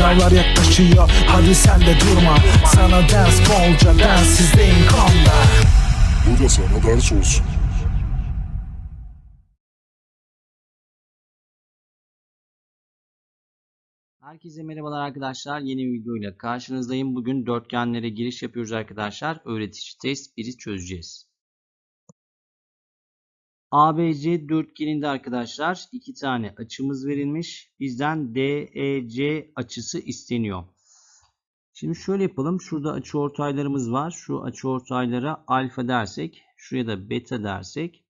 Sınavlar yaklaşıyor hadi sen de durma Sana ders bolca densizliğin konda Bu da sana ders olsun. Herkese merhabalar arkadaşlar. Yeni bir videoyla karşınızdayım. Bugün dörtgenlere giriş yapıyoruz arkadaşlar. Öğretici test 1'i çözeceğiz. ABC dörtgeninde arkadaşlar iki tane açımız verilmiş. Bizden DEC açısı isteniyor. Şimdi şöyle yapalım. Şurada açıortaylarımız var. Şu açıortaylara alfa dersek, şuraya da beta dersek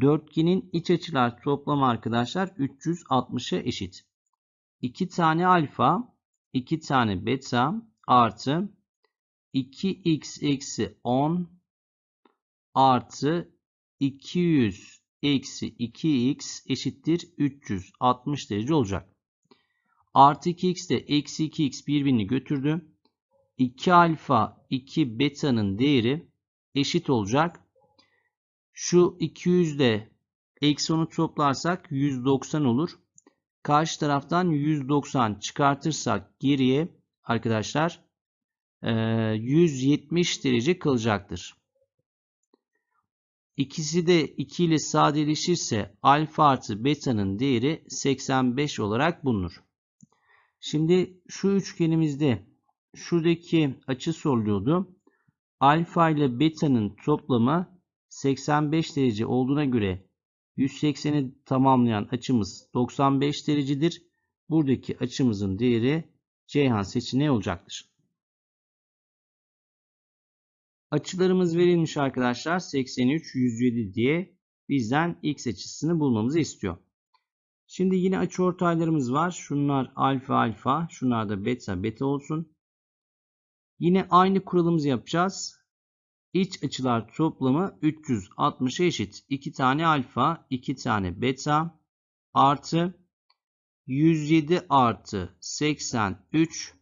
dörtgenin iç açılar toplamı arkadaşlar 360'a eşit. 2 tane alfa, 2 tane beta artı 2x eksi 10 artı 200 eksi 2x eşittir 360 derece olacak. Artı 2x de eksi 2x birbirini götürdü. 2 alfa 2 beta'nın değeri eşit olacak. Şu 200 de eksi 10'u toplarsak 190 olur. Karşı taraftan 190 çıkartırsak geriye arkadaşlar 170 derece kalacaktır. İkisi de 2 ile sadeleşirse alfa artı beta'nın değeri 85 olarak bulunur. Şimdi şu üçgenimizde şuradaki açı soruluyordu. Alfa ile beta'nın toplamı 85 derece olduğuna göre 180'i tamamlayan açımız 95 derecedir. Buradaki açımızın değeri Ceyhan seçeneği olacaktır. Açılarımız verilmiş arkadaşlar 83, 107 diye bizden x açısını bulmamızı istiyor. Şimdi yine açıortaylarımız var. Şunlar alfa alfa, şunlar da beta beta olsun. Yine aynı kuralımızı yapacağız. İç açılar toplamı 360'a eşit. 2 tane alfa, 2 tane beta artı 107 artı 83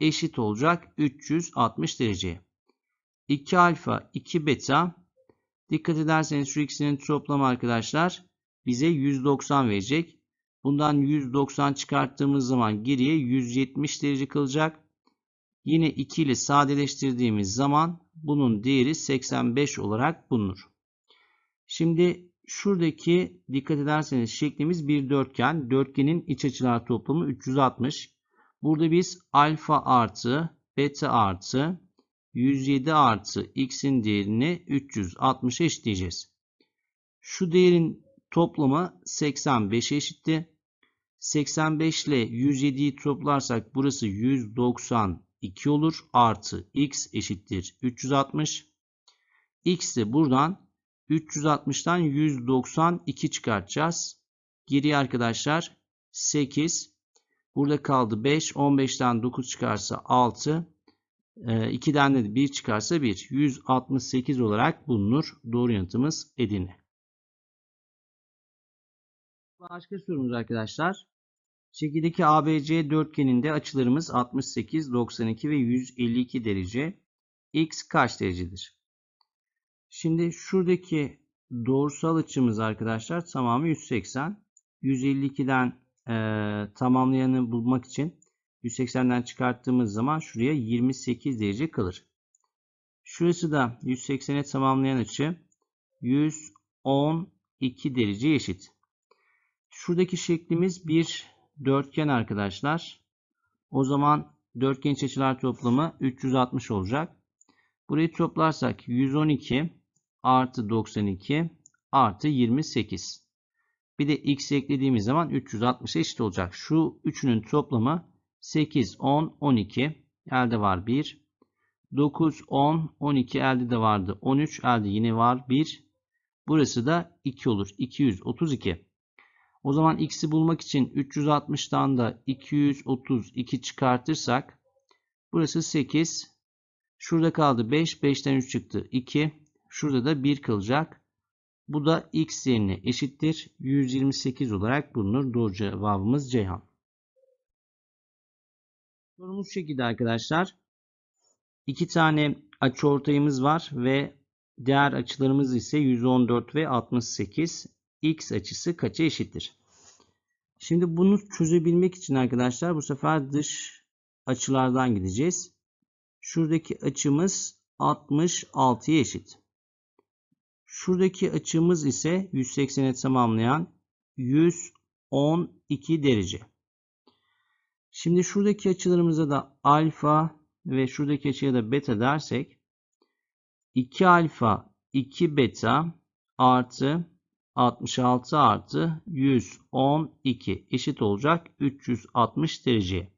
eşit olacak 360 dereceye. 2 alfa, 2 beta. Dikkat ederseniz şu ikisinin toplamı arkadaşlar bize 190 verecek. Bundan 190 çıkarttığımız zaman geriye 170 derece kalacak. Yine 2 ile sadeleştirdiğimiz zaman bunun değeri 85 olarak bulunur. Şimdi şuradaki dikkat ederseniz şeklimiz bir dörtgen. Dörtgenin iç açılar toplamı 360. Burada biz alfa artı beta artı 107 artı x'in değerini 360'a eşitleyeceğiz. Şu değerin toplamı 85 eşitti. 85 ile 107'yi toplarsak burası 192 olur. Artı x eşittir 360. x de buradan 360'tan 192 çıkartacağız. Geriye arkadaşlar 8. Burada kaldı 5. 15'ten 9 çıkarsa 6. 2'den de 1 çıkarsa 1. 168 olarak bulunur. Doğru yanıtımız Edirne. Başka sorumuz arkadaşlar. Şekildeki ABC dörtgeninde açılarımız 68, 92 ve 152 derece. X kaç derecedir? Şimdi şuradaki doğrusal açımız arkadaşlar tamamı 180. 152'den e, tamamlayanı bulmak için 180'den çıkarttığımız zaman şuraya 28 derece kalır. Şurası da 180'e tamamlayan açı 112 derece eşit. Şuradaki şeklimiz bir dörtgen arkadaşlar. O zaman dörtgen iç açılar toplamı 360 olacak. Burayı toplarsak 112 artı 92 artı 28. Bir de x eklediğimiz zaman 360 eşit olacak. Şu üçünün toplamı 8, 10, 12. Elde var 1. 9, 10, 12 elde de vardı. 13 elde yine var 1. Burası da 2 olur. 232. O zaman x'i bulmak için 360'tan da 232 çıkartırsak burası 8. Şurada kaldı 5. 5'ten 3 çıktı 2. Şurada da 1 kalacak. Bu da x yerine eşittir. 128 olarak bulunur. Doğru cevabımız Ceyhan. Sorumuz şu şekilde arkadaşlar. İki tane açıortayımız var ve diğer açılarımız ise 114 ve 68. X açısı kaça eşittir? Şimdi bunu çözebilmek için arkadaşlar bu sefer dış açılardan gideceğiz. Şuradaki açımız 66'ya eşit. Şuradaki açımız ise 180'e tamamlayan 112 derece. Şimdi şuradaki açılarımıza da alfa ve şuradaki açıya da beta dersek 2 alfa 2 beta artı 66 artı 112 eşit olacak 360 dereceye.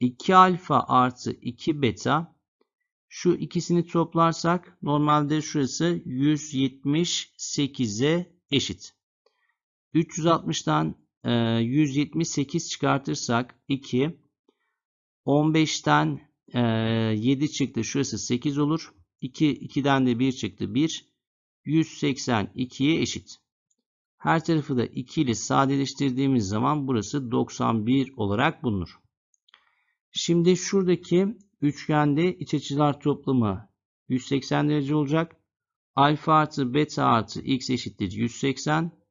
2 alfa artı 2 beta şu ikisini toplarsak normalde şurası 178'e eşit. 360'dan 178 çıkartırsak 2 15'ten 7 çıktı. Şurası 8 olur. 2 2'den de 1 çıktı. 1 182'ye eşit. Her tarafı da 2 ile sadeleştirdiğimiz zaman burası 91 olarak bulunur. Şimdi şuradaki üçgende iç açılar toplamı 180 derece olacak. Alfa artı beta artı x eşittir 180.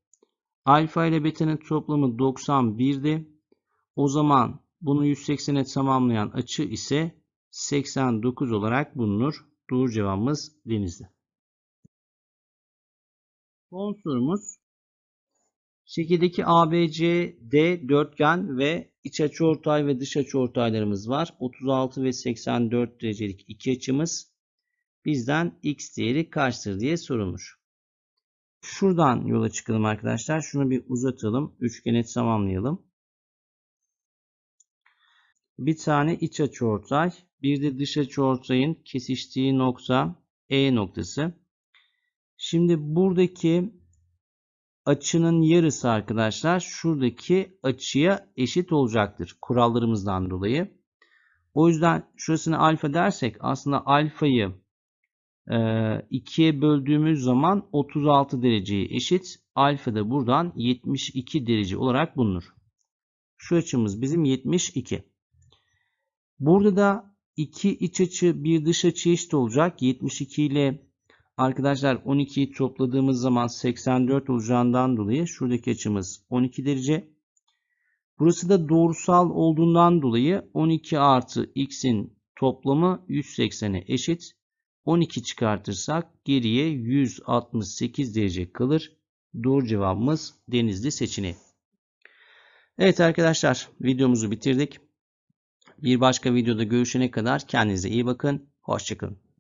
Alfa ile beta'nın toplamı 91'di. O zaman bunu 180'e tamamlayan açı ise 89 olarak bulunur. Doğru cevabımız denizli. Son sorumuz. Şekildeki ABCD dörtgen ve iç açıortay ve dış açıortaylarımız var. 36 ve 84 derecelik iki açımız. Bizden x değeri kaçtır diye sorulmuş. Şuradan yola çıkalım arkadaşlar. Şunu bir uzatalım. Üçgeni tamamlayalım. Bir tane iç açıortay, bir de dış açıortayın kesiştiği nokta E noktası. Şimdi buradaki açının yarısı arkadaşlar şuradaki açıya eşit olacaktır kurallarımızdan dolayı. O yüzden şurasını alfa dersek aslında alfayı 2'ye böldüğümüz zaman 36 dereceye eşit. Alfa da buradan 72 derece olarak bulunur. Şu açımız bizim 72. Burada da iki iç açı bir dış açı eşit olacak. 72 ile arkadaşlar 12'yi topladığımız zaman 84 olacağından dolayı şuradaki açımız 12 derece. Burası da doğrusal olduğundan dolayı 12 artı x'in toplamı 180'e eşit. 12 çıkartırsak geriye 168 derece kalır. Doğru cevabımız denizli seçeneği. Evet arkadaşlar videomuzu bitirdik. Bir başka videoda görüşene kadar kendinize iyi bakın. Hoşçakalın.